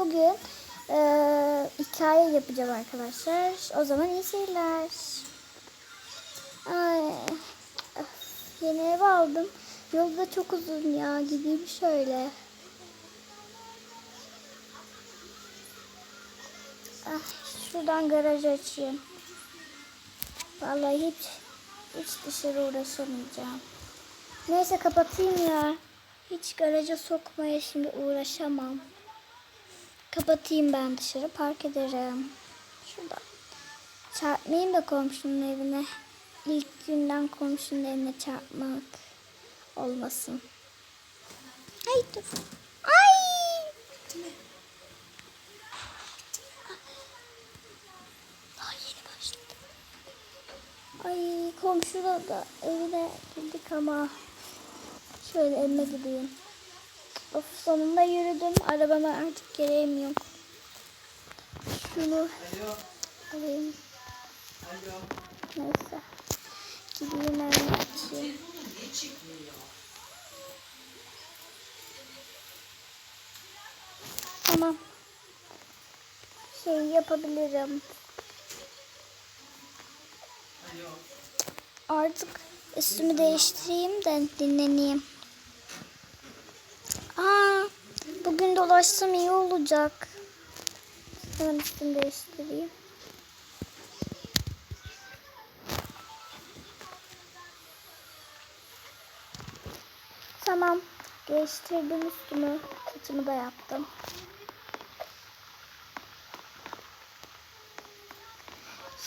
Bugün eee, hikaye yapacağım arkadaşlar. O zaman iyi seyirler. Ay, yeni ev aldım. Yolda çok uzun ya. Gideyim şöyle. Ah, şuradan garaj açayım. Vallahi hiç hiç dışarı uğraşamayacağım. Neyse kapatayım ya. Hiç garaja sokmaya şimdi uğraşamam. Kapatayım ben dışarı park ederim. Şurada. Çarpmayayım da komşunun evine. İlk günden komşunun evine çarpmak olmasın. Ay dur. Ay! Ay komşuda da evine girdik ama şöyle evime gideyim. Of sonunda yürüdüm. Arabama artık gereğim yok. Şunu alayım. Neyse. Gideyim evime açayım. Tamam. Şey yapabilirim. Artık üstümü değiştireyim de dinleneyim. Aa, bugün dolaşsam iyi olacak. Hemen üstümü değiştireyim. Tamam. Değiştirdim üstümü. Saçımı da yaptım.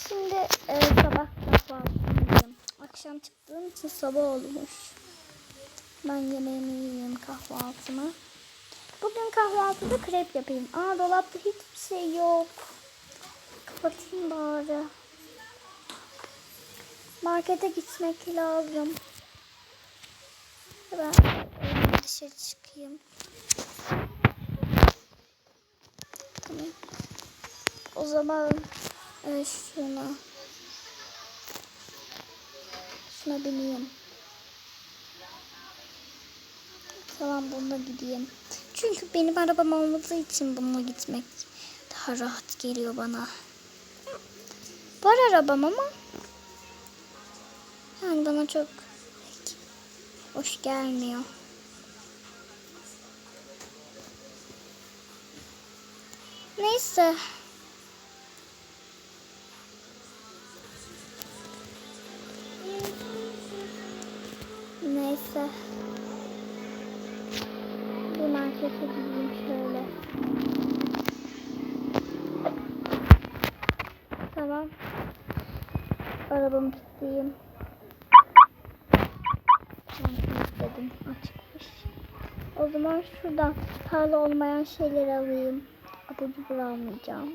Şimdi e, sabah kahvaltımdayım. Akşam çıktığım için sabah olmuş. Ben yemeğimi yiyeyim kahvaltımı. Bugün kahvaltıda krep yapayım. Aa dolapta hiçbir şey yok. Kapatayım bari. Markete gitmek lazım. Ben dışarı çıkayım. O zaman e, şuna şuna bineyim. Tamam bununla gideyim. Çünkü benim arabam olmadığı için bununla gitmek daha rahat geliyor bana. Var arabam ama yani bana çok hoş gelmiyor. Neyse. Neyse. Gideyim şöyle. Tamam. Arabamı. Ben istedim. Açıkmış. O zaman şuradan pahalı olmayan şeyleri alayım. Abur cubur almayacağım.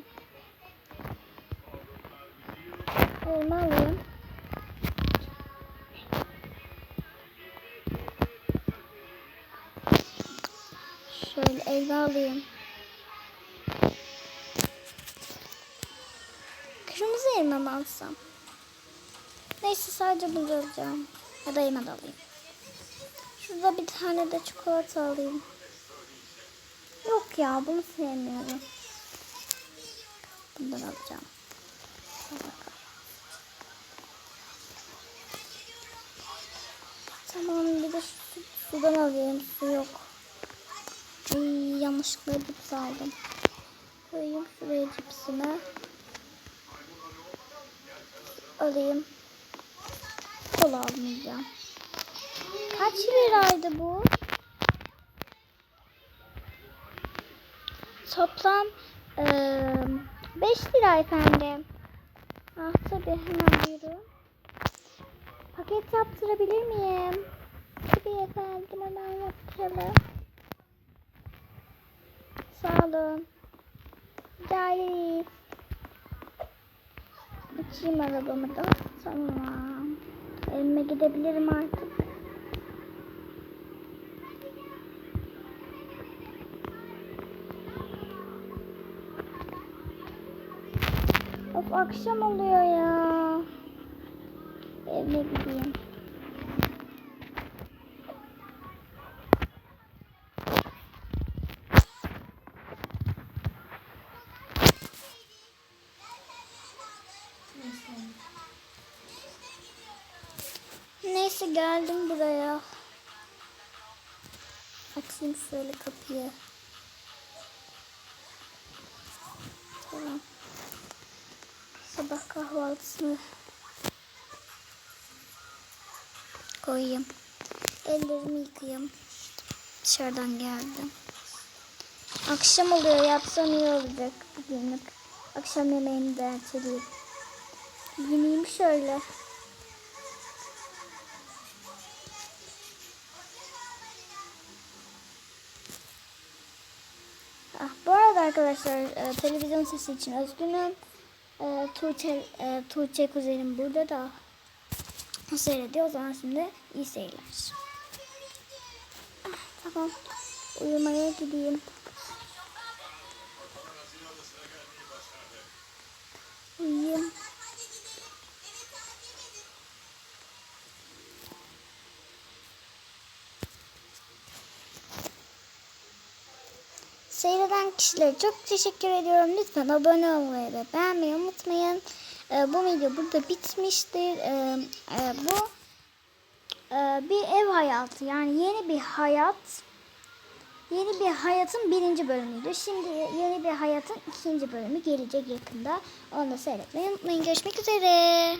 Elma alayım. Elma alayım. Kırmızı elma mı alsam? Neyse sadece bunu alacağım. Ya da elma da alayım. Şurada bir tane de çikolata alayım. Yok ya bunu sevmiyorum. Bundan alacağım. Tamam bir de su, sudan alayım. Su yok. Ay yanlışlıkla cips aldım. Koyayım şuraya cipsimi. Alayım. Kola almayacağım. Kaç liraydı bu? Toplam 5 lira efendim. Ah tabii hemen buyurun. Paket yaptırabilir miyim? Tabii efendim hemen yaptıralım. Sağ olun. Ederiz. Açayım arabamı da. Tamam. Evime gidebilirim artık. Of akşam oluyor ya. Evime gideyim. Neyse geldim buraya. Açayım şöyle kapıyı. Tamam. Sabah kahvaltısını koyayım. Ellerimi yıkayayım. Dışarıdan geldim. Akşam oluyor. Yapsam iyi olacak bugünlük. Akşam yemeğini de erteleyeyim. Giyineyim şöyle. Arkadaşlar e, televizyon sesi için özgünüm. E, Tuğçe, e, Tuğçe kuzenim burada da seyrediyor. O zaman şimdi iyi seyirler. Ah, tamam. Uyumaya gideyim. Seyreden kişilere çok teşekkür ediyorum. Lütfen abone olmayı ve beğenmeyi unutmayın. Ee, bu video burada bitmiştir. Ee, e, bu e, bir ev hayatı yani yeni bir hayat. Yeni bir hayatın birinci bölümüydü. Şimdi yeni bir hayatın ikinci bölümü gelecek yakında. Onu da seyretmeyi unutmayın. Görüşmek üzere.